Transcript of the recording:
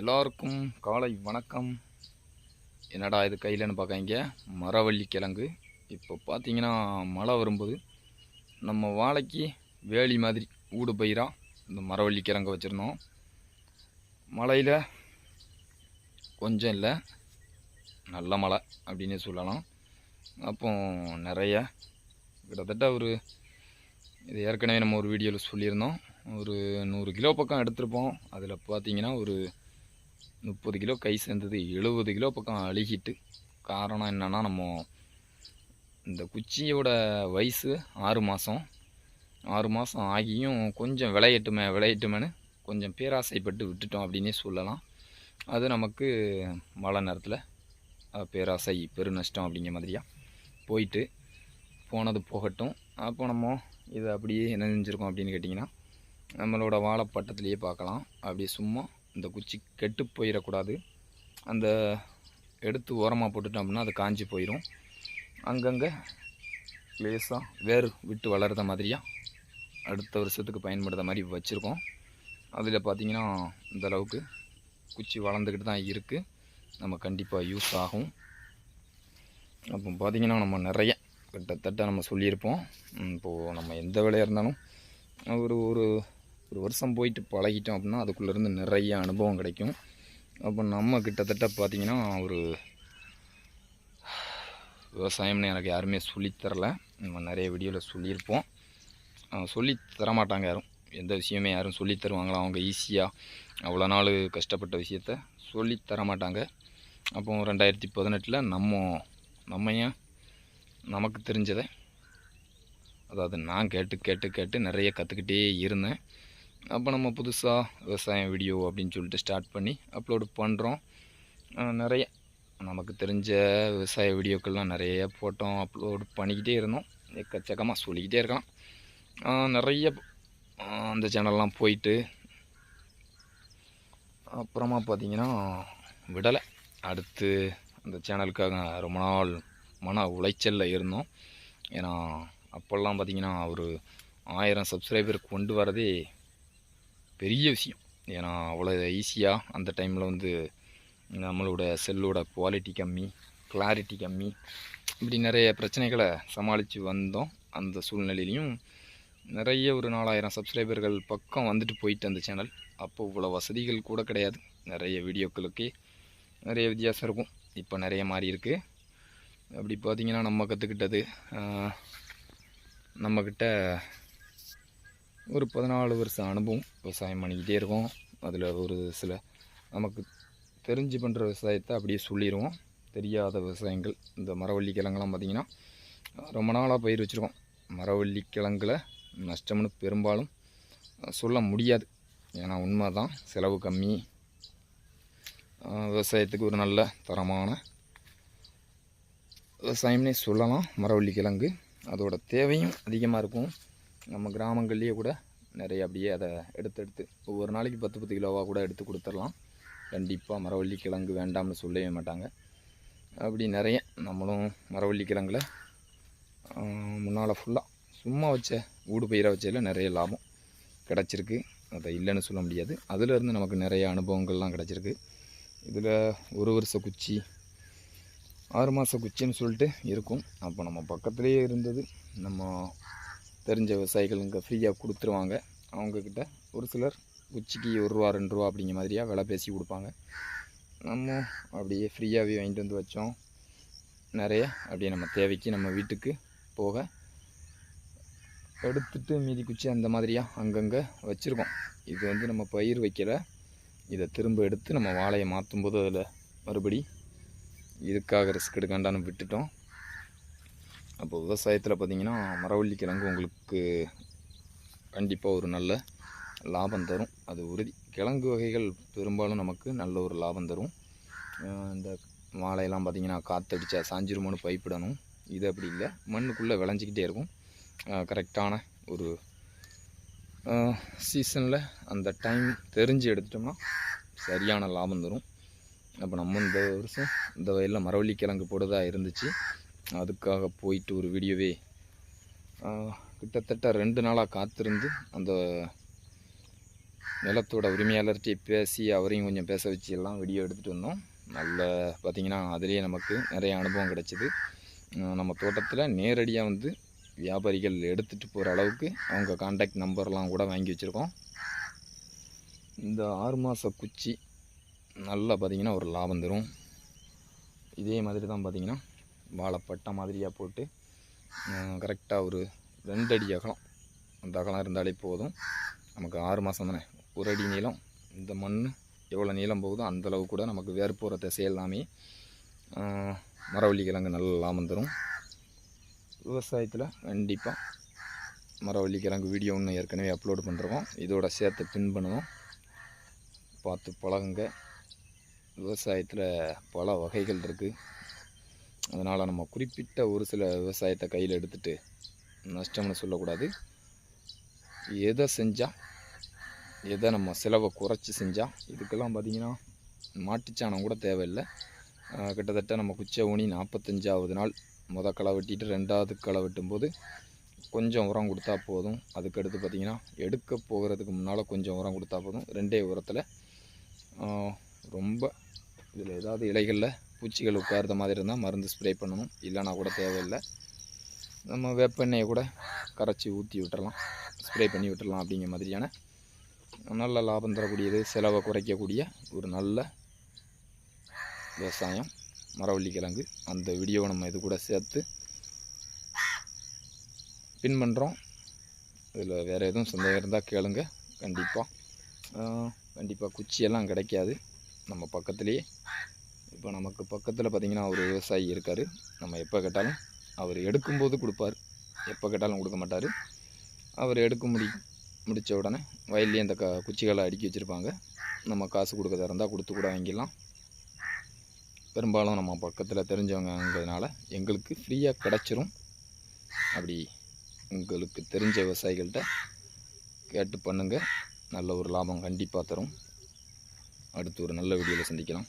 எல்லாருக்கும் காலை வணக்கம். என்னடா இது கையிலன்னு பார்க்காங்க மரவள்ளி கிழங்கு. இப்போ பார்த்தீங்கன்னா மழை வரும்போது நம்ம வாழைக்கு வேலி மாதிரி ஊடு பயிராக இந்த மரவள்ளி கிழங்கு வச்சுருந்தோம். மழையில் கொஞ்சம் இல்லை. நல்ல மழை அப்படின்னே சொல்லலாம். அப்போ நிறைய கிட்டத்தட்ட ஒரு இது ஏற்கனவே நம்ம ஒரு வீடியோவில் சொல்லியிருந்தோம். ஒரு நூறு கிலோ பக்கம் எடுத்திருப்போம். அதில் பார்த்தீங்கன்னா ஒரு முப்பது கிலோ கை சேர்ந்தது எழுபது கிலோ பக்கம் அழுகிட்டு. காரணம் என்னென்னா நம்ம இந்த குச்சியோட வயசு ஆறு மாதம் ஆறு மாதம் ஆகியும் கொஞ்சம் விளையட்டுமே விளையட்டுமேனு கொஞ்சம் பேராசைப்பட்டு விட்டுட்டோம் அப்படின்னே சொல்லலாம். அது நமக்கு மழை நேரத்தில் பேராசை பெருநஷ்டம் அப்படிங்கிற மாதிரியா போயிட்டு போனது போகட்டும். அப்போ நம்ம இதை அப்படியே என்ன செஞ்சுருக்கோம் அப்படின்னு கேட்டிங்கன்னா நம்மளோட வாழைப்பட்டத்துலேயே பார்க்கலாம். அப்படியே சும்மா இந்த குச்சி கெட்டு போயிடக்கூடாது. அந்த எடுத்து ஓரமாக போட்டுட்டோம் அப்படின்னா அது காஞ்சி போயிடும் அங்கங்கே லேசாக வேர் விட்டு வளர்கிற மாதிரியா அடுத்த வருஷத்துக்கு பயன்படுற மாதிரி வச்சுருக்கோம். அதில் பார்த்திங்கன்னா இந்தளவுக்கு குச்சி வளர்ந்துக்கிட்டு தான் இருக்குது நம்ம கண்டிப்பாக யூஸ் ஆகும். அப்போ பார்த்திங்கன்னா நம்ம நிறைய கிட்டத்தட்ட நம்ம சொல்லியிருப்போம். இப்போது நம்ம எந்த வேலையாக இருந்தாலும் ஒரு ஒரு ஒரு வருஷம் போயிட்டு பழகிட்டோம் அப்படின்னா அதுக்குள்ளேருந்து நிறைய அனுபவம் கிடைக்கும். அப்போ நம்ம கிட்டத்தட்ட பார்த்திங்கன்னா ஒரு விவசாயம்னு எனக்கு யாருமே சொல்லித்தரல நம்ம நிறைய வீடியோவில் சொல்லியிருப்போம். சொல்லி தரமாட்டாங்க யாரும். எந்த விஷயமே யாரும் சொல்லித் தருவாங்களா? அவங்க ஈஸியாக அவ்வளோ நாள் கஷ்டப்பட்ட விஷயத்த சொல்லி தர மாட்டாங்க அப்போ ரெண்டாயிரத்தி பதினெட்டில் நம்ம நம்ம ஏன் நமக்கு தெரிஞ்சதை அதாவது நான் கேட்டு கேட்டு கேட்டு நிறைய கற்றுக்கிட்டே இருந்தேன். அப்போ நம்ம புதுசாக விவசாயம் வீடியோ அப்படின்னு சொல்லிட்டு ஸ்டார்ட் பண்ணி அப்லோடு பண்ணுறோம் நிறைய நமக்கு தெரிஞ்ச விவசாய வீடியோக்கள்லாம் நிறைய போட்டோம் அப்லோடு பண்ணிக்கிட்டே இருந்தோம். எக்கச்சக்கமாக சொல்லிக்கிட்டே இருக்கலாம். நிறைய அந்த சேனல்லாம் போயிட்டு அப்புறமா பார்த்தீங்கன்னா விடலை. அடுத்து அந்த சேனலுக்காக ரொம்ப நாள் மன உளைச்சலில் இருந்தோம். ஏன்னா அப்போல்லாம் பார்த்தீங்கன்னா ஒரு ஆயிரம் சப்ஸ்கிரைபர் கொண்டு வரதே பெரிய விஷயம். ஏன்னா அவ்வளோ ஈஸியாக அந்த டைமில் வந்து நம்மளோட செல்லோட குவாலிட்டி கம்மி கிளாரிட்டி கம்மி. இப்படி நிறைய பிரச்சனைகளை சமாளித்து வந்தோம். அந்த சூழ்நிலையிலையும் நிறைய ஒரு நாலாயிரம் சப்ஸ்கிரைபர்கள் பக்கம் வந்துட்டு போயிட்டு அந்த சேனல் அப்போ இவ்வளோ வசதிகள் கூட கிடையாது. நிறைய வீடியோக்களுக்கே நிறைய வித்தியாசம் இருக்கும். இப்போ நிறைய மாறி இருக்குது அப்படி பார்த்தீங்கன்னா நம்ம கற்றுக்கிட்டது நம்மக்கிட்ட ஒரு பதினாலு வருஷம் அனுபவம் விவசாயம் பண்ணிக்கிட்டே இருக்கோம். அதில் ஒரு சில நமக்கு தெரிஞ்சு பண்ணுற விவசாயத்தை அப்படியே சொல்லிடுவோம் தெரியாத விவசாயங்கள் இந்த மரவள்ளி கிழங்கெல்லாம் பார்த்திங்கன்னா ரொம்ப நாளாக பயிர் வச்சுருக்கோம். மரவள்ளி கிழங்குல நஷ்டம்னு பெரும்பாலும் சொல்ல முடியாது. ஏன்னா உண்மை தான் செலவு கம்மி. விவசாயத்துக்கு ஒரு நல்ல தரமான விவசாயம்னே சொல்லலாம். மரவள்ளி கிழங்கு அதோட தேவையும் அதிகமாக இருக்கும். நம்ம கிராமங்கள்லேயே கூட நிறைய அப்படியே அதை எடுத்து எடுத்து. ஒவ்வொரு நாளைக்கு பத்து பத்து கிலோவாக கூட எடுத்து கொடுத்துடலாம். கண்டிப்பாக மரவள்ளி கிழங்கு வேண்டாம்னு சொல்லவே மாட்டாங்க. அப்படி நிறைய நம்மளும் மரவள்ளி கிழங்குல முன்னால் ஃபுல்லாக சும்மா வச்ச ஊடு பயிரை வச்சதில் நிறைய லாபம் கிடச்சிருக்கு. அதை இல்லைன்னு சொல்ல முடியாது. அதிலேருந்து நமக்கு நிறைய அனுபவங்கள்லாம் கிடச்சிருக்கு. இதில் ஒரு வருஷ குச்சி ஆறு மாத குச்சின்னு சொல்லிட்டு இருக்கும். அப்போ நம்ம பக்கத்துலேயே இருந்தது. நம்ம தெரிஞ்ச விவசாயிகள் இங்கே ஃப்ரீயாக கொடுத்துருவாங்க. அவங்கக்கிட்ட ஒரு சிலர் குச்சிக்கு ஒரு ரூபா ரெண்டு ரூபா அப்படிங்கிற மாதிரியாக விலை பேசி கொடுப்பாங்க. நம்ம அப்படியே ஃப்ரீயாகவே வாங்கிட்டு வந்து வச்சோம். நிறைய அப்படியே நம்ம தேவைக்கு நம்ம வீட்டுக்கு போக எடுத்துட்டு மீதி குச்சி அந்த மாதிரியாக அங்கங்கே வச்சுருக்கோம். இது வந்து நம்ம பயிர் வைக்கல இதை திரும்ப எடுத்து நம்ம வாழையை மாற்றும் போது அதில் மறுபடி இதுக்காக ரிஸ்க் எடுக்காண்டான்னு விட்டுட்டோம். அப்போ விவசாயத்தில் பார்த்தீங்கன்னா மரவள்ளி கிழங்கு உங்களுக்கு கண்டிப்பாக ஒரு நல்ல லாபம் தரும். அது உறுதி. கிழங்கு வகைகள் பெரும்பாலும் நமக்கு நல்ல ஒரு லாபம் தரும். இந்த வாழையெல்லாம் பார்த்திங்கன்னா காற்றடிச்சா சாஞ்சிருமோன்னு பைப்பிடணும் இது அப்படி இல்லை. மண்ணுக்குள்ளே விளைஞ்சிக்கிட்டே இருக்கும். கரெக்டான ஒரு சீசனில் அந்த டைம் தெரிஞ்சு எடுத்துட்டோம்னா சரியான லாபம் தரும். அப்போ நம்ம இந்த வருஷம் இந்த வயலில் மரவள்ளி கிழங்கு போடுறதா இருந்துச்சு. அதுக்காக போயிட்டு ஒரு வீடியோவே கிட்டத்தட்ட ரெண்டு நாளாக காத்திருந்து அந்த நிலத்தோட உரிமையாளர்கிட்ட பேசி அவரையும் கொஞ்சம் பேச வச்சு எல்லாம் வீடியோ எடுத்துகிட்டு வந்தோம். நல்ல பார்த்திங்கன்னா அதுலேயே நமக்கு நிறைய அனுபவம் கிடச்சிது. நம்ம தோட்டத்தில் நேரடியாக வந்து வியாபாரிகள் எடுத்துகிட்டு போகிற அளவுக்கு அவங்க காண்டாக்ட் நம்பர்லாம் கூட வாங்கி வச்சுருக்கோம். இந்த ஆறு மாத குச்சி நல்லா பார்த்திங்கன்னா ஒரு லாபம் தரும். இதே மாதிரி தான் பார்த்திங்கன்னா வாழைப்பட்டை மாதிரியாக போட்டு கரெக்டாக ஒரு ரெண்டு அடி அகலம். அந்த அகலம் இருந்தாலே போதும். நமக்கு ஆறு மாதம் தானே? ஒரு அடி நீளம். இந்த மண் எவ்வளோ நீளம் போகுதோ அந்தளவு கூட நமக்கு வேறு போகிற திசை எல்லாமே மரவள்ளி கிழங்கு நல்லா வந்துடும் விவசாயத்தில் கண்டிப்பாக மரவள்ளி கிழங்கு வீடியோ ஒன்று ஏற்கனவே அப்லோட் பண்ணுறோம் இதோட சேர்த்து பின் பண்ணுவோம். பார்த்து பழகுங்க. விவசாயத்தில் பல வகைகள் இருக்குது அதனால் நம்ம குறிப்பிட்ட ஒரு சில விவசாயத்தை கையில் எடுத்துட்டு நஷ்டம்னு சொல்லக்கூடாது. எதை செஞ்சால் எதை நம்ம செலவை குறைச்சி செஞ்சால் இதுக்கெல்லாம் பார்த்திங்கன்னா மாட்டுச்சாணம் கூட தேவையில்லை. கிட்டத்தட்ட நம்ம குச்சை ஊனி நாற்பத்தஞ்சாவது நாள் முத களை வெட்டிட்டு ரெண்டாவது களை வெட்டும்போது கொஞ்சம் உரம் கொடுத்தா போதும். அதுக்கடுத்து பார்த்திங்கன்னா எடுக்க போகிறதுக்கு முன்னால் கொஞ்சம் உரம் கொடுத்தா போதும். ரெண்டே உரத்தில் ரொம்ப இதில் ஏதாவது இலைகளில் பூச்சிகள் உட்கார்ந்த மாதிரி இருந்தால் மருந்து ஸ்ப்ரே பண்ணணும். இல்லைனா கூட தேவையில்லை. நம்ம வேப்பெண்ணெயை கூட கரைச்சி ஊற்றி விட்டுறலாம். ஸ்ப்ரே பண்ணி விட்டுறலாம் அப்படிங்கிற மாதிரியான நல்ல லாபம் தரக்கூடியது செலவை குறைக்கக்கூடிய ஒரு நல்ல விவசாயம் மரவள்ளி கிழங்கு அந்த வீடியோவை நம்ம இது கூட சேர்த்து பின் பண்ணுறோம் இதில் வேறு எதுவும் சந்தேகம் இருந்தால் கேளுங்க. கண்டிப்பாக கண்டிப்பாக குச்சியெல்லாம் கிடைக்காது. நம்ம பக்கத்துலேயே இப்போ நமக்கு பக்கத்தில் பார்த்திங்கன்னா ஒரு விவசாயி இருக்கார். நம்ம எப்போ கேட்டாலும் அவர் எடுக்கும்போது கொடுப்பார். எப்போ கேட்டாலும் கொடுக்க மாட்டார். அவர் எடுக்க முடி முடித்த உடனே வயல்லேயே அந்த க குச்சிகளை அடுக்கி வச்சுருப்பாங்க. நம்ம காசு கொடுக்கறதா இருந்தால் கொடுத்து கூட வாங்கிடலாம். பெரும்பாலும் நம்ம பக்கத்தில் தெரிஞ்சவங்கங்கிறதுனால எங்களுக்கு ஃப்ரீயாக கிடச்சிரும். அப்படி உங்களுக்கு தெரிஞ்ச விவசாயிகள்கிட்ட கேட்டு பண்ணுங்கள் நல்ல ஒரு லாபம் கண்டிப்பாக தரும். அடுத்து ஒரு நல்ல வீடியோவில் சந்திக்கலாம்.